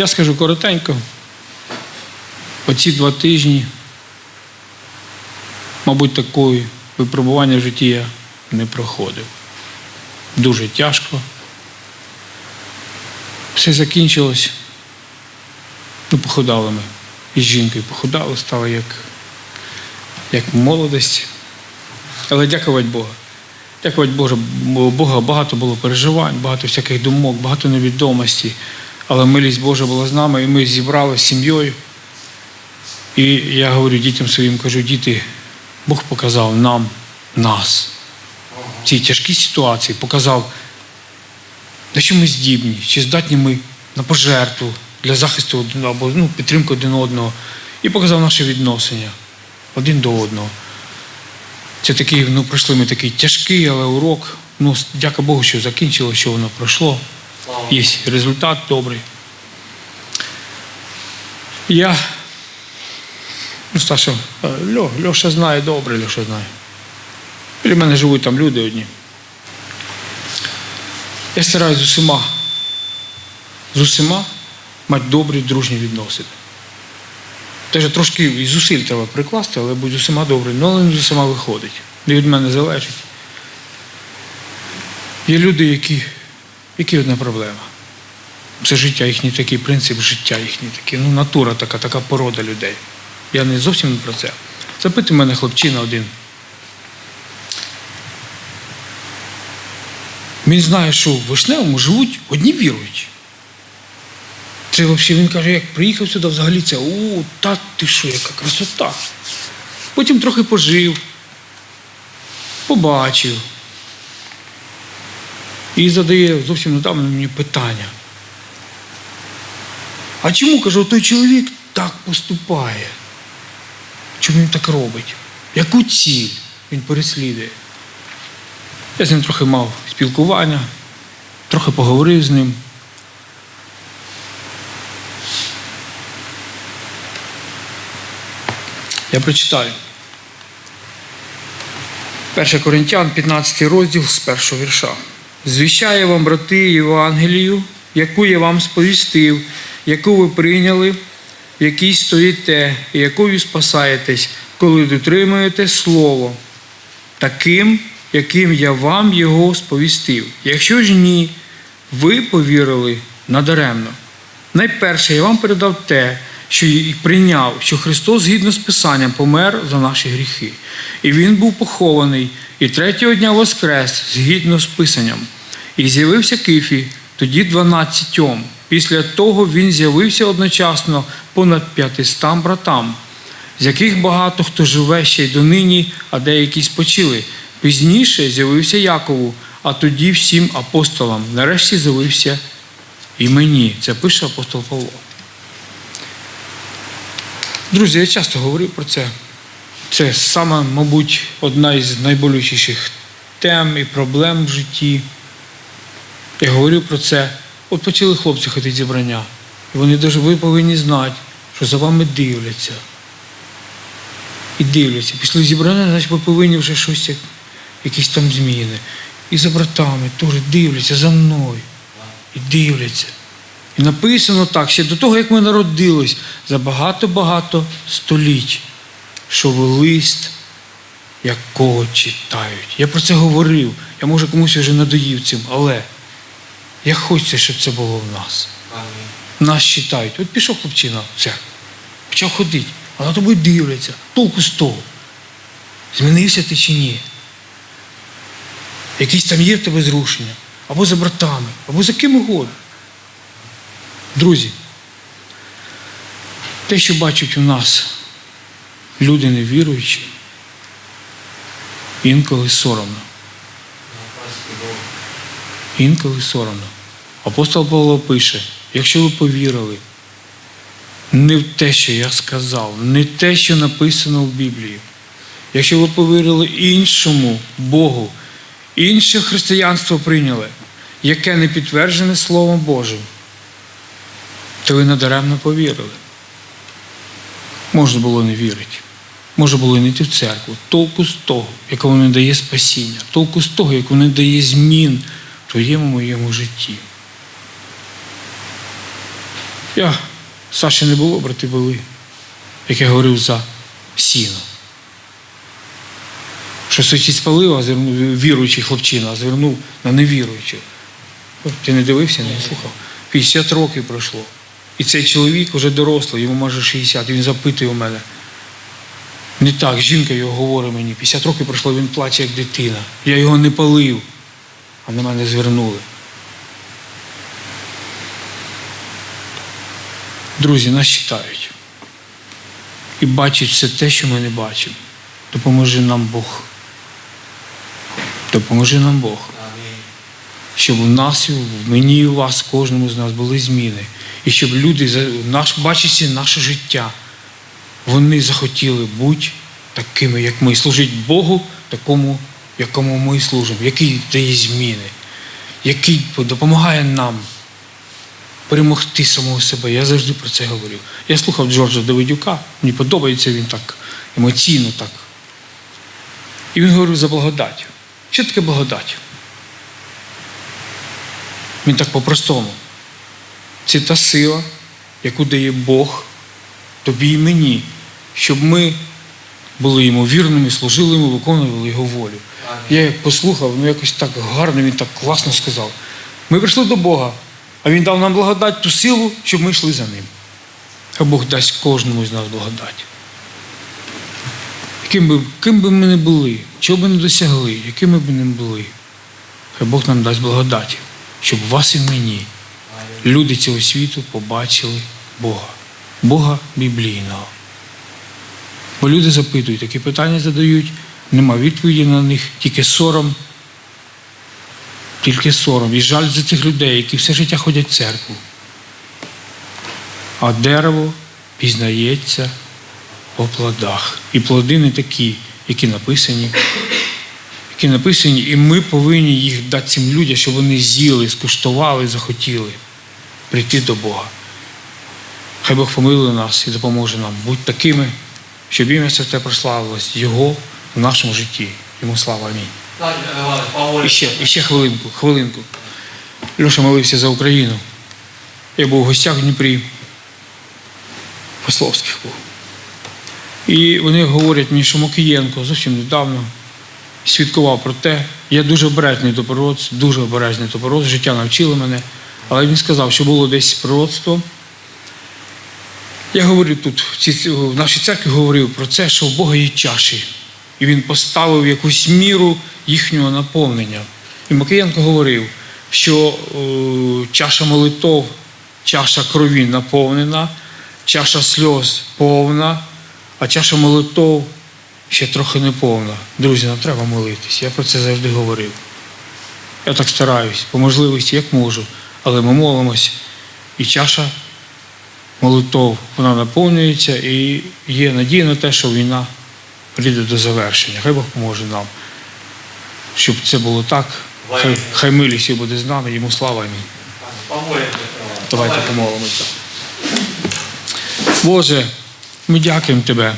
Я скажу коротенько. Оці два тижні, мабуть, такої випробування в житті я не проходив. Дуже тяжко. Все закінчилось. Ну, похудали ми. Із жінкою похудали, стало як, як молодість. Але дякувати Богу. Дякувати Богу, Бога багато було переживань, багато всяких думок, багато невідомості. Але милість Божа була з нами, і ми зібралися з сім'єю. І я говорю дітям своїм, кажу, діти, Бог показав нам, нас в цій тяжкій ситуації, показав, на що ми здібні, чи здатні ми на пожертву для захисту або ну, підтримки один одного. І показав наше відношення один до одного. Це такий, ну, пройшли ми такий тяжкий, але урок. Ну, дяка Богу, що закінчило, що воно пройшло. Є результат добрий. Я, ну, Сташа, е, Льо, Льоша знає добре, Льоша знає. Біля мене живуть там люди одні. Я стараюся з усіма, з усіма мати добрі, дружні відносини. Теж трошки і зусиль треба прикласти, але будь усіма добре. Ну, але не з усіма виходить. Не від мене залежить. Є люди, які, які одна проблема. Це життя їхній такий принцип життя їхній такий. Ну, натура така, така порода людей. Я не зовсім не про це. Запитуй мене хлопчина один. Він знає, що в Вишневому живуть одні віруючі. Це взагалі він каже, як приїхав сюди, взагалі це о, та ти що, яка красота. Потім трохи пожив, побачив. І задає зовсім недавно мені питання. А чому, каже, той чоловік так поступає? Чому він так робить? Яку ціль він переслідує? Я з ним трохи мав спілкування, трохи поговорив з ним. Я прочитаю. 1 Коринтян, 15 розділ з першого вірша. Звіщаю вам, брати, Євангелію, яку я вам сповістив, яку ви прийняли, в якій стоїте, і якою спасаєтесь, коли дотримуєте Слово, таким, яким я вам його сповістив. Якщо ж ні, ви повірили надаремно. Найперше я вам передав те, що і прийняв, що Христос згідно з Писанням помер за наші гріхи. І Він був похований, і третього дня воскрес згідно з Писанням. І з'явився Кифі, тоді дванадцятьом. Після того він з'явився одночасно понад п'ятистам братам, з яких багато хто живе ще й донині, а деякі спочили. Пізніше з'явився Якову, а тоді всім апостолам. Нарешті з'явився і мені. Це пише апостол Павло. Друзі, я часто говорив про це. Це саме, мабуть, одна із найболючіших тем і проблем в житті. Я говорив про це. От почали хлопці ходити зібрання. І вони дуже, ви повинні знати, що за вами дивляться. І дивляться. Пішли в зібрання, значить ви повинні вже щось, як- якісь там зміни. І за братами теж дивляться за мною. І дивляться. Написано так, ще до того, як ми народились, за багато-багато століть, що ви лист, якого читають. Я про це говорив. Я може комусь вже надоїв цим, але я хочу, щоб це було в нас. Нас читають. От пішов хлопчина, все, почав ходити, а на тобою дивляться. Толку з того. Змінився ти чи ні? Якісь там є в тебе зрушення, або за братами, або за ким угодно. Друзі, те, що бачать у нас люди невіруючі, інколи соромно. Інколи соромно. Апостол Павло пише, якщо ви повірили не в те, що я сказав, не те, що написано в Біблії, якщо ви повірили іншому Богу, інше християнство прийняли, яке не підтверджене Словом Божим, то ви надаремно повірили. Можна було не вірити. Може було не йти в церкву. Толку з того, яке воно не дає спасіння, толку з того, як воно дає змін в твоєму моєму житті. Я Саші не було, брати були, як я говорив за сіно. Що сусід спалив, а звернув віруючий хлопчина, а звернув на невіруючих. Ти не дивився, не слухав. 50 років пройшло. І цей чоловік вже дорослий, йому майже 60, і він запитує у мене. Не так, жінка його говорить мені, 50 років пройшло, він плаче як дитина. Я його не палив, а на мене звернули. Друзі, нас читають. І бачать все те, що ми не бачимо. Допоможи нам Бог. Допоможи нам Бог. Щоб у нас, в мені і у вас, кожному з нас були зміни. І щоб люди, наш, бачачи наше життя, вони захотіли бути такими, як ми, служити Богу, такому, якому ми служимо, який дає зміни, який допомагає нам перемогти самого себе. Я завжди про це говорю. Я слухав Джорджа Давидюка, мені подобається він так емоційно так. І він говорив за благодать. Що таке благодать? Він так по-простому. Це та сила, яку дає Бог тобі і мені, щоб ми були йому вірними, служили йому, виконували його волю. Я як послухав, ну якось так гарно, він так класно сказав. Ми прийшли до Бога, а Він дав нам благодать ту силу, щоб ми йшли за ним. А Бог дасть кожному з нас благодать. Ким би, ким би ми не були, чого би не досягли, якими б не були, хай Бог нам дасть благодаті, щоб в вас і мені люди цього світу побачили Бога, Бога біблійного. Бо люди запитують, такі питання задають, нема відповіді на них, тільки сором. Тільки сором. І жаль за цих людей, які все життя ходять в церкву. А дерево пізнається по плодах. І плоди не такі, які написані, які написані, і ми повинні їх дати цим людям, щоб вони з'їли, скуштували, захотіли прийти до Бога. Хай Бог помилує нас і допоможе нам бути такими, щоб ім'я святе прославилось Його в нашому житті. Йому слава амінь. І ще, і ще хвилинку, хвилинку. Льоша молився за Україну. Я був у гостях в Дніпрі. Пословських був. І вони говорять мені, що Мокієнко зовсім недавно свідкував про те. Я дуже обережний до пророцтв, дуже обережний до пророцтв, життя навчило мене. Але він сказав, що було десь пророцтво. Я говорив тут, в, нашій церкві говорив про це, що в Бога є чаші. І він поставив якусь міру їхнього наповнення. І Макієнко говорив, що е, чаша молитов, чаша крові наповнена, чаша сльоз повна, а чаша молитов ще трохи не повна. Друзі, нам треба молитись. Я про це завжди говорив. Я так стараюсь, по можливості, як можу, але ми молимось, і чаша молитов вона наповнюється, і є надія на те, що війна прийде до завершення. Хай Бог поможе нам, щоб це було так. Хай, хай милість буде з нами, йому слава амінь. Давайте помолимося. Боже, ми дякуємо Тебе